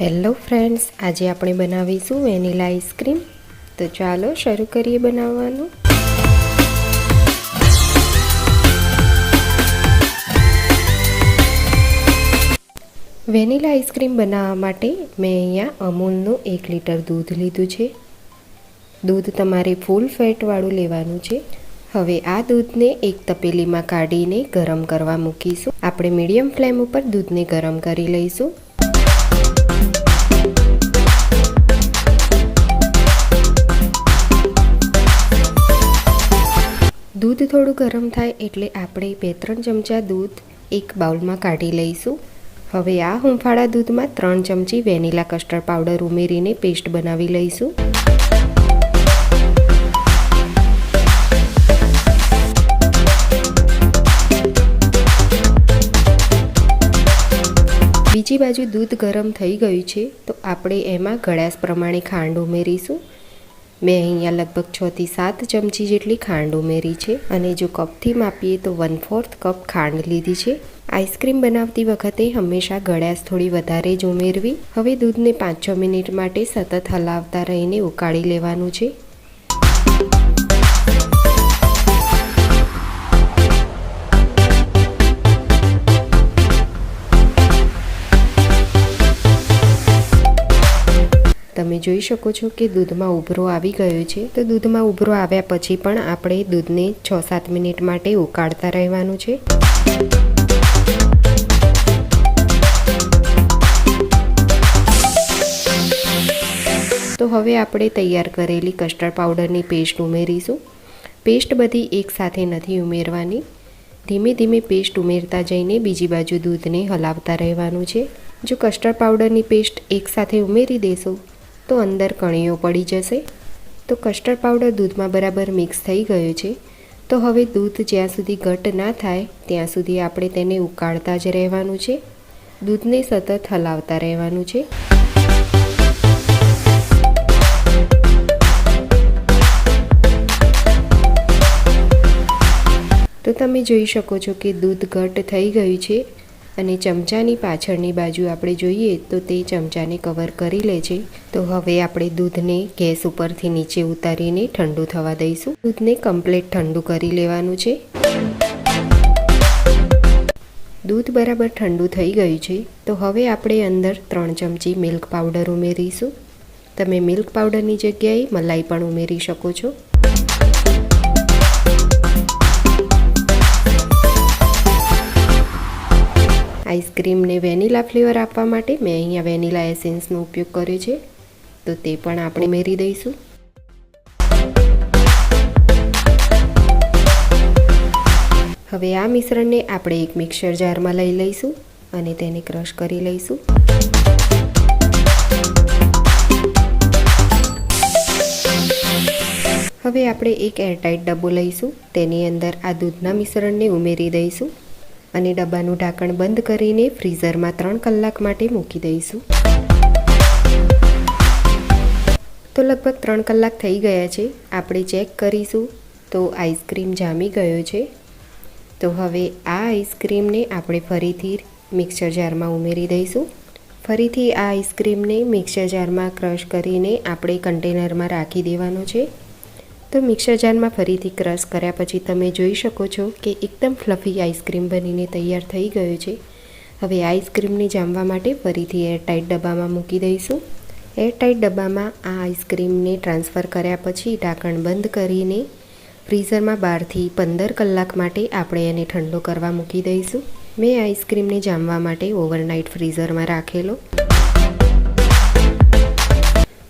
Hello friends, આજે આપણે બનાવીશું વેનીલા આઈસ્ક્રીમ. તો ચાલો શરૂ કરીએ બનાવવાનું. વેનીલા આઈસ્ક્રીમ બનાવવા માટે મેં અહીંયા અમૂલનું એક લીટર દૂધ લીધું છે. દૂધ તમારે ફૂલ ફેટવાળું લેવાનું છે. હવે આ દૂધને એક તપેલીમાં કાઢીને ગરમ કરવા મૂકીશું. આપણે મીડિયમ ફ્લેમ ઉપર દૂધને ગરમ કરી લઈશું. દૂધ થોડું ગરમ થાય એટલે આપણે બે ત્રણ ચમચા દૂધ એક બાઉલમાં કાઢી લઈશું. હવે આ હુંફાળા દૂધમાં ત્રણ ચમચી વેનીલા કસ્ટર્ડ પાવડર ઉમેરીને પેસ્ટ બનાવી લઈશું. બીજી બાજુ દૂધ ગરમ થઈ ગયું છે, તો આપણે એમાં ગળાશ પ્રમાણે ખાંડ ઉમેરીશું. મેં અહીંયા લગભગ છથી સાત ચમચી જેટલી ખાંડ ઉમેરી છે અને જો કપથી માપીએ તો વન ફોર્થ કપ ખાંડ લીધી છે. આઈસ્ક્રીમ બનાવતી વખતે હંમેશા ગળાશ થોડી વધારે જ ઉમેરવી. હવે દૂધને પાંચ છ મિનિટ માટે સતત હલાવતા રહીને ઉકાળી લેવાનું છે. તમે જોઈ શકો છો કે દૂધમાં ઉભરો આવી ગયો છે. તો દૂધમાં ઉભરો આવ્યા પછી પણ આપણે દૂધને છ સાત મિનિટ માટે ઉકાળતા રહેવાનું છે. તો હવે આપણે તૈયાર કરેલી કસ્ટર્ડ પાવડરની પેસ્ટ ઉમેરીશું. પેસ્ટ બધી એકસાથે નથી ઉમેરવાની. ધીમે ધીમે પેસ્ટ ઉમેરતા જઈને બીજી બાજુ દૂધને હલાવતા રહેવાનું છે. જો કસ્ટર્ડ પાવડરની પેસ્ટ એકસાથે ઉમેરી દેશો તો અંદર કણીઓ પડી જશે. તો કસ્ટર્ડ પાવડર દૂધમાં બરાબર મિક્સ થઈ ગયો છે. તો હવે દૂધ જ્યાં સુધી ઘટ ના થાય, ત્યાં સુધી આપણે તેને ઉકાળતા જ રહેવાનું છે. દૂધને સતત હલાવતા રહેવાનું છે. તો તમે જોઈ શકો છો કે દૂધ ઘટ થઈ ગયું છે. અને ચમચાની પાછળની બાજુ આપણે જોઈએ તો તે ચમચાને કવર કરી લે છે. તો હવે આપણે દૂધને ગેસ ઉપરથી નીચે ઉતારીને ઠંડુ થવા દઈશું. દૂધને કમ્પ્લીટ ઠંડુ કરી લેવાનું છે. દૂધ બરાબર ઠંડુ થઈ ગયું છે. તો હવે આપણે અંદર ત્રણ ચમચી મિલ્ક પાવડર ઉમેરીશું. તમે મિલ્ક પાવડરની જગ્યાએ મલાઈ પણ ઉમેરી શકો છો. આઈસ્ક્રીમને વેનીલા ફ્લેવર આપવા માટે મેં અહીંયા વેનીલા એસેન્સનો ઉપયોગ કર્યો છે. તો તે પણ આપણે મેરી દઈશું. હવે આ મિશ્રણને આપણે એક મિક્સર જારમાં લઈ લઈશું અને તેને ક્રશ કરી લઈશું. હવે આપણે એક એરટાઇટ ડબ્બો લઈશું. તેની અંદર આ દૂધના મિશ્રણને ઉમેરી દઈશું. અને ડબ્બાનું ઢાંકણ બંધ કરીને ફ્રીઝરમાં ત્રણ કલાક માટે મૂકી દઈશું. તો લગભગ ત્રણ કલાક થઈ ગયા છે. આપણે ચેક કરીશું તો આઈસ્ક્રીમ જામી ગયો છે. તો હવે આ આઈસ્ક્રીમને આપણે ફરીથી મિક્સર જારમાં ઉમેરી દઈશું. ફરીથી આ આઈસ્ક્રીમને મિક્સર જારમાં ક્રશ કરીને આપણે કન્ટેનરમાં રાખી દેવાનો છે. તો મિક્સર જારમાં ફરીથી ક્રશ કર્યા પછી તમે જોઈ શકો છો કે એકદમ ફ્લફી આઈસ્ક્રીમ બનીને તૈયાર થઈ ગયો છે. હવે આઈસ્ક્રીમને જામવા માટે ફરીથી એરટાઇટ ડબ્બામાં મૂકી દઈશું. એરટાઇટ ડબ્બામાં આ આઈસ્ક્રીમને ટ્રાન્સફર કર્યા પછી ઢાંકણ બંધ કરીને ફ્રીઝરમાં બારથી પંદર કલાક માટે આપણે એને ઠંડો કરવા મૂકી દઈશું. મેં આઈસ્ક્રીમને જામવા માટે ઓવરનાઇટ ફ્રીઝરમાં રાખેલો.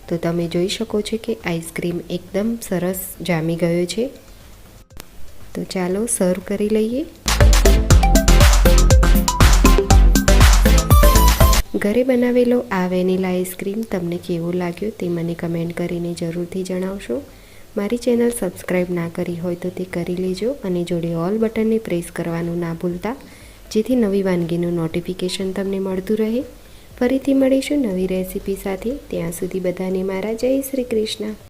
તો તમે જોઈ શકો છો કે આઈસ્ક્રીમ એકદમ સરસ જામી ગયો છે. તો ચાલો સર્વ કરી લઈએ. ઘરે બનાવેલો આ વેનીલા આઈસ્ક્રીમ તમને કેવો લાગ્યો તે મને કમેન્ટ કરીને જરૂરથી જણાવશો. મારી ચેનલ સબસ્ક્રાઈબ ના કરી હોય તો તે કરી લેજો અને જોડે ઓલ બટનને પ્રેસ કરવાનું ના ભૂલતા, જેથી નવી વાનગીનું નોટિફિકેશન તમને મળતું રહે. ફરીથી મળીશું નવી રેસીપી સાથે. ત્યાં સુધી બધાને મારા જય શ્રી કૃષ્ણ.